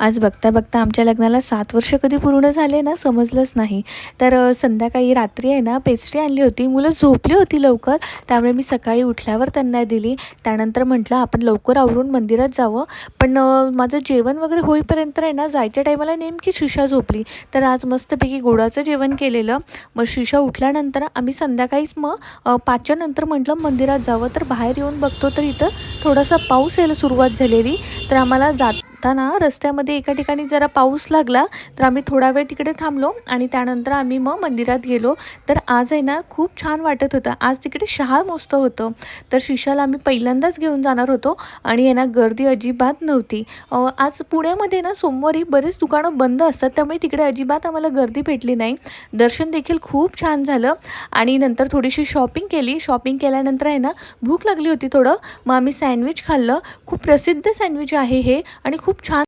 आज बघता बघता आमच्या लग्नाला सात वर्ष कधी पूर्ण झाले ना समजलंच नाही. तर संध्याकाळी रात्री आहे ना पेस्ट्री आणली होती. मुलं झोपली होती लवकर. त्यामुळे मी सकाळी उठल्यावर त्यांना दिली. त्यानंतर म्हटलं आपण लवकर आवरून मंदिरात जावं. पण माझं जेवण वगैरे होईपर्यंत आहे ना जायच्या टायमाला नेमकी शिशा झोपली. तर आज मस्तपैकी गोडाचं जेवण केलेलं. मग शिशा उठल्यानंतर आम्ही संध्याकाळीच मग पाचच्या नंतर म्हटलं मंदिरात जावं. तर बाहेर येऊन बघतो तर इथं थोडासा पाऊस यायला सुरुवात झालेली. तर आम्हाला जात जाताना रस्त्यामध्ये एका ठिकाणी जरा पाऊस लागला तर आम्ही थोडा वेळ तिकडे थांबलो आणि त्यानंतर आम्ही मग मंदिरात गेलो. तर आज आहे ना खूप छान वाटत होतं. आज तिकडे शहाळ मोजतं होतं. तर शिशाला आम्ही पहिल्यांदाच घेऊन जाणार होतो आणि आहे ना गर्दी अजिबात नव्हती. आज पुण्यामध्ये ना सोमवारी बरेच दुकानं बंद असतात त्यामुळे तिकडे अजिबात आम्हाला गर्दी भेटली नाही. दर्शन देखील खूप छान झालं आणि नंतर थोडीशी शॉपिंग केली. शॉपिंग केल्यानंतर आहे ना भूक लागली होती थोडं. मग आम्ही सँडविच खाल्लं. खूप प्रसिद्ध सँडविच आहे हे आणि खूप खूप छान